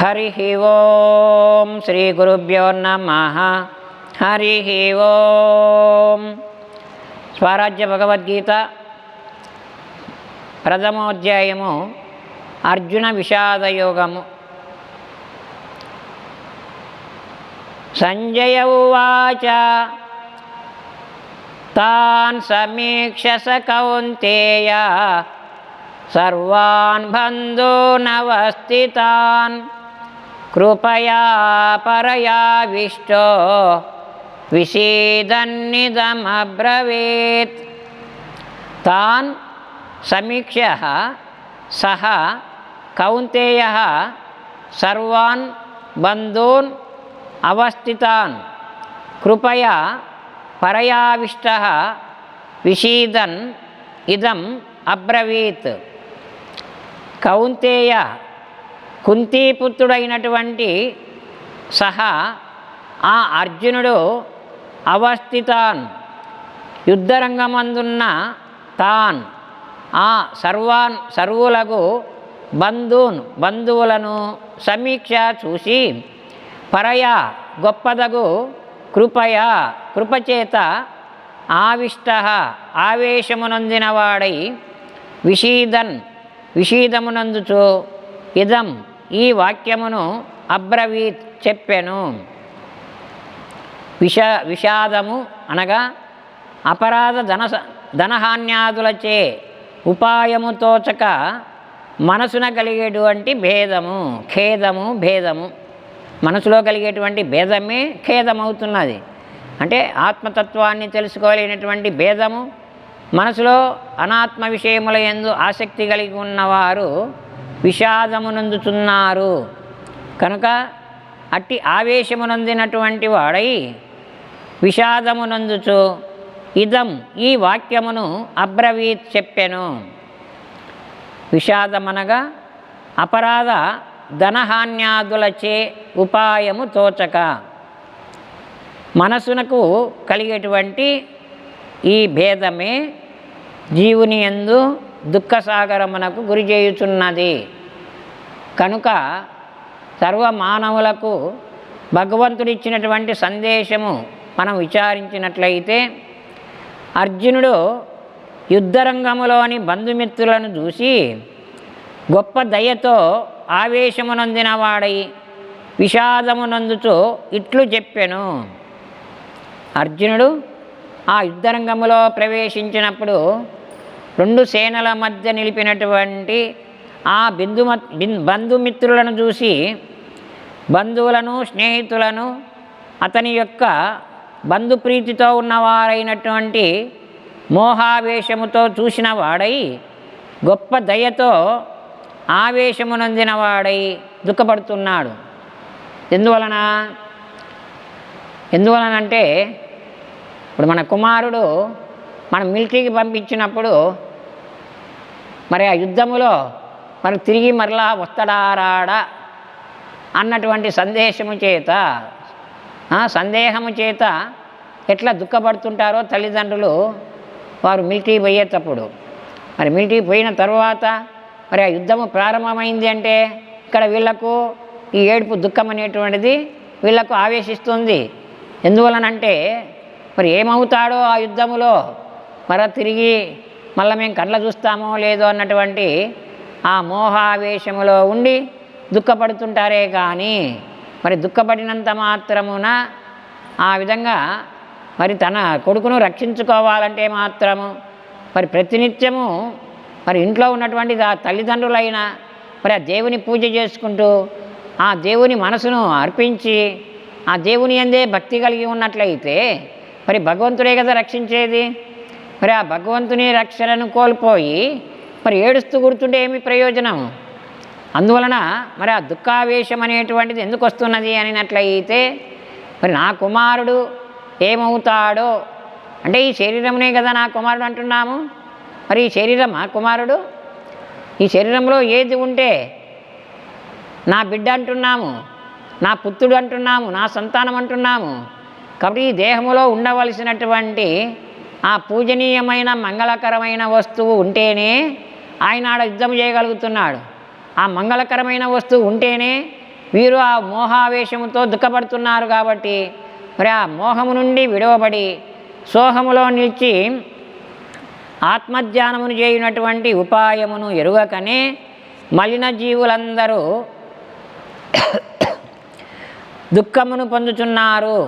హరి ఓం శ్రీ గురుభ్యో నమ. హరి ఓం. స్వరాజ్య భగవద్గీత ప్రథమోధ్యాయము అర్జున విషాదయోగము. సంజయ ఉవాచ. తాన్ సమీక్ష స కౌంతేయ. సర్వాన్ బంధూనవస్థితాన్. కృపయా పరయావిష్టో విషీదన్నిదమబ్రవీత్. తాన్ సమీక్ష్య సహ కౌంతేయ సర్వాన్ బంధూన్ అవస్థితాన్. కృపయా పరయావిష్ట విషీదన్ ఇదం అబ్రవీత్. కౌంతేయ కుంతీపుత్రుడైనటువంటి సహా ఆ అర్జునుడు అవస్థితాన్ యుద్ధరంగమందున్న తాన్ ఆ సర్వాన్ సర్వులకు బంధూన్ బంధువులను సమీక్ష చూసి పరయ గొప్పదగు కృపయ కృపచేత ఆవిష్ట ఆవేశమునందినవాడై విషీదన్ విషీదమునందుచు ఇదం ఈ వాక్యమును అబ్రవీత్ చెప్పెను. విష విషాదము అనగా అపరాధ ధన ధనహాన్యాదులచే ఉపాయము తోచక మనసున కలిగేటువంటి భేదము ఖేదము భేదము. మనసులో కలిగేటువంటి భేదమే ఖేదమవుతున్నది. అంటే ఆత్మతత్వాన్ని తెలుసుకోలేనటువంటి భేదము మనసులో అనాత్మ విషయముల ఎందు ఆసక్తి కలిగి ఉన్నవారు విషాదమునందుతున్నారు. కనుక అట్టి ఆవేశమునందినటువంటి వాడై విషాదమునందుచు ఇదం ఈ వాక్యమును అబ్రవీత్ చెప్పెను. విషాదమనగా అపరాధ ధనహాన్యాదులచే ఉపాయము తోచక మనసునకు కలిగేటువంటి ఈ భేదమే జీవుని ఎందు దుఃఖసాగరమునకు గురి చేయుచున్నది కనుక సర్వ మానవులకు భగవంతుడిచ్చినటువంటి సందేశము మనం విచారించినట్లయితే అర్జునుడు యుద్ధరంగములోని బంధుమిత్రులను చూసి గొప్ప దయతో ఆవేశమునందిన వాడై విషాదమునందుచు ఇట్లు చెప్పెను. అర్జునుడు ఆ యుద్ధరంగములో ప్రవేశించినప్పుడు రెండు సేనల మధ్య నిలిపినటువంటి ఆ బిందుమ బిన్ బంధుమిత్రులను చూసి బంధువులను స్నేహితులను అతని యొక్క బంధుప్రీతితో ఉన్నవారైనటువంటి మోహావేశముతో చూసిన వాడై గొప్ప దయతో ఆవేశమునందిన వాడై దుఃఖపడుతున్నాడు. ఎందువలన? ఎందువలనంటే ఇప్పుడు మన కుమారుడు మన మిలిటరీకి పంపించినప్పుడు మరి ఆ యుద్ధములో మరి తిరిగి మరలా వస్తాడా రాడా అన్నటువంటి సందేశము చేత సందేహము చేత ఎట్లా దుఃఖపడుతుంటారో తల్లిదండ్రులు వారు మిలిటరీ పోయేటప్పుడు. మరి మిలిటరీ పోయిన తర్వాత మరి ఆ యుద్ధము ప్రారంభమైంది అంటే ఇక్కడ వీళ్ళకు ఈ ఏడుపు దుఃఖం అనేటువంటిది వీళ్ళకు ఆవేశిస్తుంది. ఎందువలనంటే మరి ఏమవుతాడో ఆ యుద్ధములో? మర తిరిగి మళ్ళీ మేము కళ్ళ చూస్తామో లేదో అన్నటువంటి ఆ మోహావేశములో ఉండి దుఃఖపడుతుంటారే కానీ మరి దుఃఖపడినంత మాత్రమున ఆ విధంగా మరి తన కొడుకును రక్షించుకోవాలంటే మాత్రము మరి ప్రతినిత్యము మరి ఇంట్లో ఉన్నటువంటి ఆ తల్లిదండ్రులైన మరి ఆ దేవుని పూజ చేసుకుంటూ ఆ దేవుని మనసును అర్పించి ఆ దేవుని అందే భక్తి కలిగి ఉన్నట్లయితే మరి భగవంతుడే కదా రక్షించేది? మరి ఆ భగవంతుని రక్షణను కోల్పోయి మరి ఏడుస్తూ కూర్చుంటే ఏమి ప్రయోజనం? అందువలన మరి ఆ దుఃఖావేశం అనేటువంటిది ఎందుకు వస్తున్నది అనినట్లయితే మరి నా కుమారుడు ఏమవుతాడో? అంటే ఈ శరీరమునే కదా నా కుమారుడు అంటున్నాము. మరి ఈ శరీరం ఆ కుమారుడు? ఈ శరీరంలో ఏది ఉంటే నా బిడ్డ అంటున్నాము నా పుత్రుడు అంటున్నాము నా సంతానం అంటున్నాము. కాబట్టి ఈ దేహములో ఉండవలసినటువంటి ఆ పూజనీయమైన మంగళకరమైన వస్తువు ఉంటేనే ఆయన ఆడ యుద్ధం చేయగలుగుతున్నాడు. ఆ మంగళకరమైన వస్తువు ఉంటేనే వీరు ఆ మోహావేశముతో దుఃఖపడుతున్నారు కాబట్టి మరి ఆ మోహము నుండి విడవబడి సోహములో నిలిచి ఆత్మధ్యానమును చేయునటువంటి ఉపాయమును ఎరుగకనే మలిన జీవులందరూ దుఃఖమును పొందుతున్నారు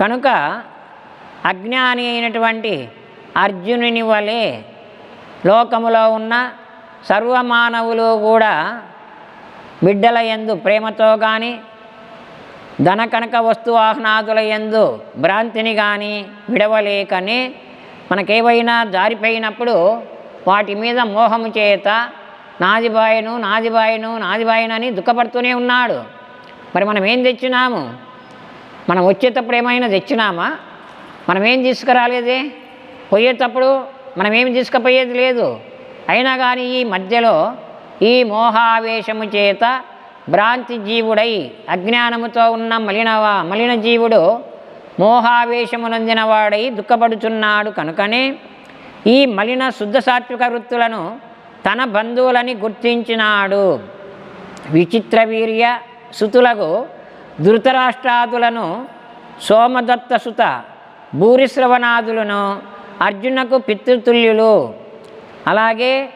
కనుక అజ్ఞాని అయినటువంటి అర్జునుని వలె లోకములో ఉన్న సర్వమానవులు కూడా బిడ్డల యందు ప్రేమతో కానీ ధన కనక వస్తు వాహనాదుల యందు భ్రాంతిని కానీ విడవలేకని మనకేవైనా జారిపోయినప్పుడు వాటి మీద మోహము చేత నాది బాయను నాది దుఃఖపడుతూనే ఉన్నాడు. మరి మనం ఏం తెచ్చినాము? మనం వచ్చేటప్పుడు ఏమైనా తెచ్చినామా? మనం ఏం తీసుకురాలేదే? పోయేటప్పుడు మనం ఏమి తీసుకుపోయేది లేదు. అయినా కానీ ఈ మధ్యలో ఈ మోహావేశము చేత భ్రాంతి జీవుడై అజ్ఞానముతో ఉన్న మలినవా మలిన జీవుడు మోహావేశమునందినవాడై దుఃఖపడుచున్నాడు కనుకనే ఈ మలిన శుద్ధ సాత్విక వృత్తులను తన బంధువులని గుర్తించినాడు. విచిత్ర వీర్య సుతులకు ధృతరాష్ట్రాదులను సోమదత్త సుత భూరిశ్రవణాదులను అర్జునకు పితృతుల్యులు. అలాగే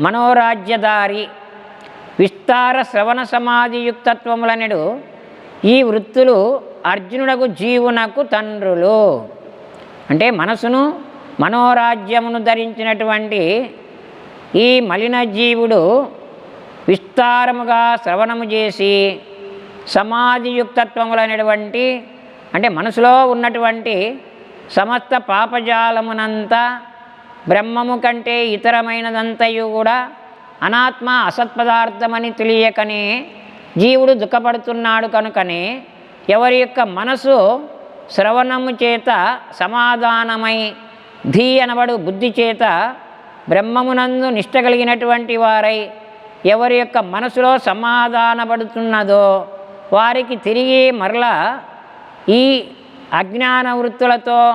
మనోరాజ్యదారి విస్తార శ్రవణ సమాధియుక్తత్వములనడు ఈ వృత్తులు అర్జునుడకు జీవునకు తండ్రులు. అంటే మనసును మనోరాజ్యమును ధరించినటువంటి ఈ మలిన జీవుడు విస్తారముగా శ్రవణము చేసి సమాధియుక్తత్వములైనటువంటి అంటే మనసులో ఉన్నటువంటి సమస్త పాపజాలమునంతా బ్రహ్మము కంటే ఇతరమైనదంతయు కూడా అనాత్మ అసత్పదార్థమని తెలియకనే జీవుడు దుఃఖపడుతున్నాడు కనుకనే ఎవరి యొక్క మనసు శ్రవణము చేత సమాధానమై ధీ అనబడు బుద్ధి చేత బ్రహ్మమునందు నిష్ట కలిగినటువంటి వారై ఎవరి యొక్క మనసులో సమాధానపడుతున్నదో వారికి తిరిగి మరలా ఈ అజ్ఞాన వృత్తులతో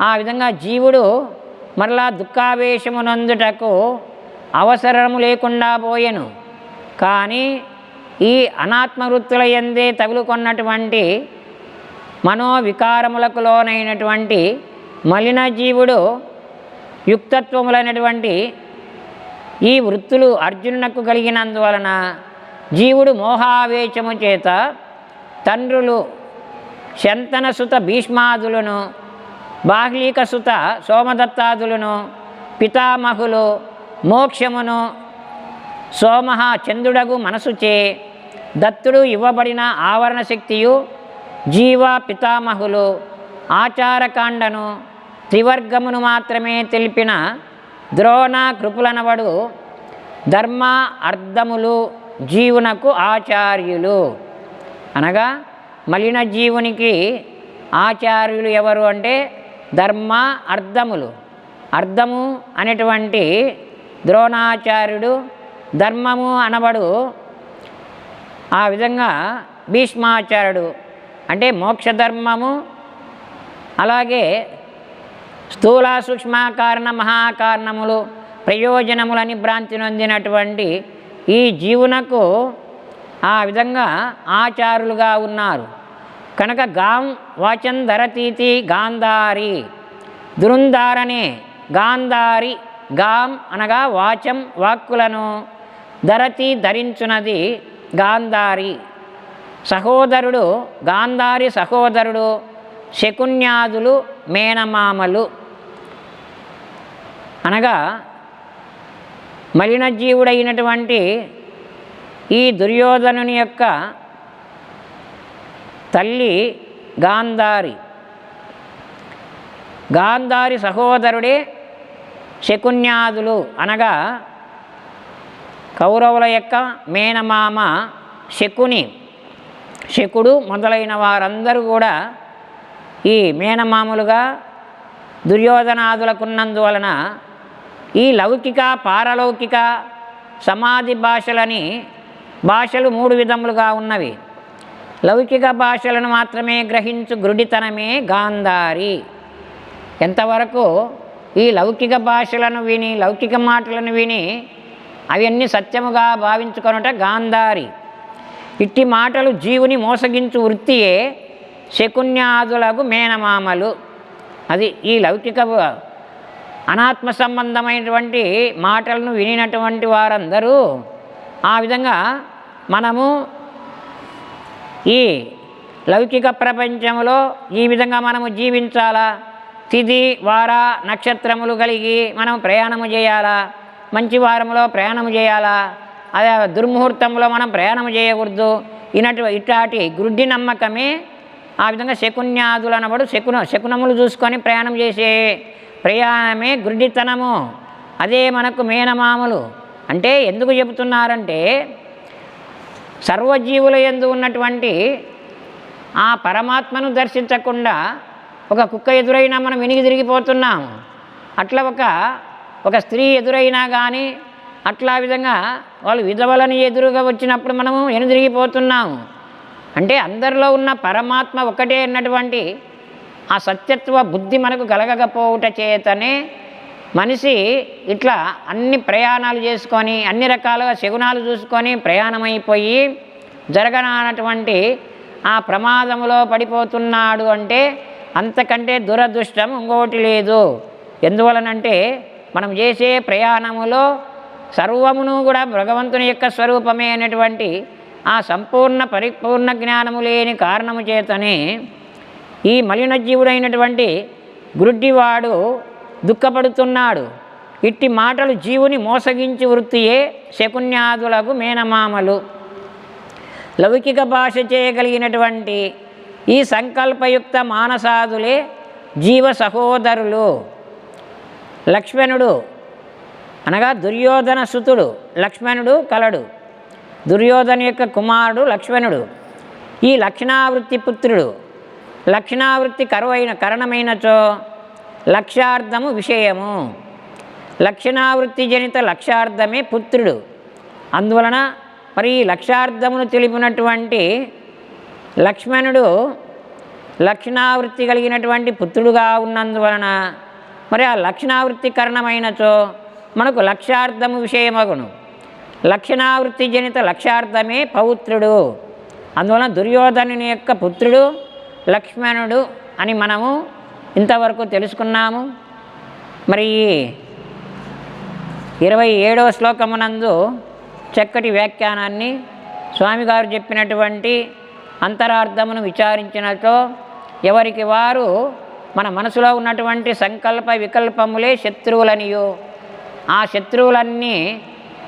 ఆ విధంగా జీవుడు మరలా దుఃఖావేశమునందుటకు అవసరము లేకుండా పోయెను. కానీ ఈ అనాత్మ వృత్తుల ఎందే తగులుకొన్నటువంటి మనోవికారములకు లోనైనటువంటి మలిన జీవుడు యుక్తత్వములైనటువంటి ఈ వృత్తులు అర్జునునకు కలిగినందువలన జీవుడు మోహావేశము చేత తండ్రులు శంతనసుత భీష్మాదులను బాహ్లీక సుత సోమదత్తాదులను పితామహులు మోక్షమును సోమహ చంద్రుడగు మనసుచే దత్తుడు ఇవ్వబడిన ఆవరణ శక్తియు జీవ పితామహులు ఆచారకాండను త్రివర్గమును మాత్రమే తెలిపిన ద్రోణ కృపులనవడు ధర్మ అర్థములు జీవునకు ఆచార్యులు. అనగా మలిన జీవునికి ఆచార్యులు ఎవరు అంటే ధర్మ అర్థములు అర్థము అనేటువంటి ద్రోణాచార్యుడు ధర్మము అనబడు ఆ విధంగా భీష్మాచార్యుడు అంటే మోక్షధర్మము అలాగే స్థూల సూక్ష్మ కారణ మహాకారణములు ప్రయోజనములని భ్రాంతి నొందినటువంటి ఈ జీవునకు ఆ విధంగా ఆచారులుగా ఉన్నారు. కనుక గాం వాచం ధరతీతి గాంధారి దురుందారనే గాంధారి గాం అనగా వాచం వాక్కులను ధరతి ధరించున్నది గాంధారి. సహోదరుడు గాంధారి సహోదరుడు శకున్యాదులు మేనమామలు. అనగా మలిన జీవుడైనటువంటి ఈ దుర్యోధనుని యొక్క తల్లి గాంధారి. గాంధారి సహోదరుడే శకున్యాదులు అనగా కౌరవుల యొక్క మేనమామ శకుని. శకుడు మొదలైన వారందరూ కూడా ఈ మేనమాములుగా దుర్యోధనాదులకున్నందువలన ఈ లౌకిక పారలౌకిక సమాధి భాషలని భాషలు మూడు విధములుగా ఉన్నవి. లౌకిక భాషలను మాత్రమే గ్రహించు గ్రుడితనమే గాంధారి. ఎంతవరకు ఈ లౌకిక భాషలను విని లౌకిక మాటలను విని అవన్నీ సత్యముగా భావించుకొనుట గాంధారి. ఇట్టి మాటలు జీవుని మోసగించు వృత్తియే శకున్యాదులకు మేనమామలు. అది ఈ లౌకిక అనాత్మ సంబంధమైనటువంటి మాటలను వినినటువంటి వారందరూ ఆ విధంగా మనము ఈ లౌకిక ప్రపంచంలో ఈ విధంగా మనము జీవించాలా? తిథి వార నక్షత్రములు కలిగి మనం ప్రయాణము చేయాలా? మంచి వారంలో ప్రయాణము చేయాలా? అదే దుర్ముహూర్తంలో మనం ప్రయాణం చేయకూడదు. ఇనటు ఇట్లాంటి గుడ్డి నమ్మకమే ఆ విధంగా శకున్యాదులు అనబడు శకున శకునములు చూసుకొని ప్రయాణం చేసే ప్రయాణమే గుడ్డితనము అదే మనకు మేనమామలు. అంటే ఎందుకు చెబుతున్నారంటే సర్వజీవుల ఎందు ఉన్నటువంటి ఆ పరమాత్మను దర్శించకుండా ఒక కుక్క ఎదురైనా మనం వెనిగి తిరిగిపోతున్నాం. అట్లా ఒక ఒక స్త్రీ ఎదురైనా కానీ అట్లా విధంగా వాళ్ళు విధవలను ఎదురుగా వచ్చినప్పుడు మనము వెనుదిరిగిపోతున్నాము అంటే అందరిలో ఉన్న పరమాత్మ ఒకటే అన్నటువంటి ఆ సత్యత్వ బుద్ధి మనకు కలగకపోవుట చేతనే మనిషి ఇట్లా అన్ని ప్రయాణాలు చేసుకొని అన్ని రకాలుగా శగునాలు చూసుకొని ప్రయాణమైపోయి జరగనటువంటి ఆ ప్రమాదములో పడిపోతున్నాడు అంటే అంతకంటే దురదృష్టం ఇంకోటి లేదు. ఎందువలనంటే మనం చేసే ప్రయాణములో సర్వమును కూడా భగవంతుని యొక్క స్వరూపమే అనేటువంటి ఆ సంపూర్ణ పరిపూర్ణ జ్ఞానము లేని కారణము చేతనే ఈ మలినజీవుడైనటువంటి గురుడ్డివాడు దుఃఖపడుతున్నాడు. ఇట్టి మాటలు జీవుని మోసగించి వృత్తియే శకున్యాదులకు మేనమామలు. లౌకిక భాష చేయగలిగినటువంటి ఈ సంకల్పయుక్త మానసాదులే జీవ సహోదరులు. లక్ష్మణుడు అనగా దుర్యోధన సుతుడు లక్ష్మణుడు కలడు. దుర్యోధన యొక్క కుమారుడు లక్ష్మణుడు. ఈ లక్షణావృత్తి పుత్రుడు లక్షణావృత్తి కరువైన కరణమైనచో లక్ష్యార్థము విషయము. లక్షణావృత్తి జనిత లక్ష్యార్థమే పుత్రుడు. అందువలన మరి ఈ లక్ష్యార్థమును తెలిపినటువంటి లక్ష్మణుడు లక్షణావృత్తి కలిగినటువంటి పుత్రుడుగా ఉన్నందువలన మరి ఆ లక్షణావృత్తి కరణమైనచో మనకు లక్ష్యార్థము విషయమగును. లక్షణావృత్తి జనిత లక్ష్యార్థమే పౌత్రుడు. అందువలన దుర్యోధనుని యొక్క పుత్రుడు లక్ష్మణుడు అని మనము ఇంతవరకు తెలుసుకున్నాము. మరి ఇరవై ఏడవ శ్లోకమునందు చక్కటి వ్యాఖ్యానాన్ని స్వామిగారు చెప్పినటువంటి అంతరార్థమును విచారించినతో ఎవరికి వారు మన మనసులో ఉన్నటువంటి సంకల్ప వికల్పములే శత్రువులనియు. ఆ శత్రువులన్నీ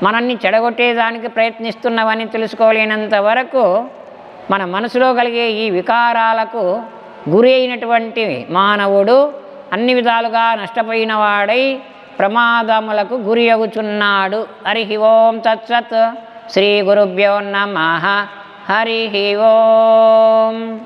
మనల్ని చెడగొట్టేదానికి ప్రయత్నిస్తున్నవని తెలుసుకోలేనంత వరకు మన మనసులో కలిగే ఈ వికారాలకు గురి అయినటువంటి మానవుడు అన్ని విధాలుగా నష్టపోయిన వాడై ప్రమాదములకు గురి అగుచున్నాడు హరి ఓం తత్సత్. శ్రీ గురుభ్యో నమ. హరి ఓం.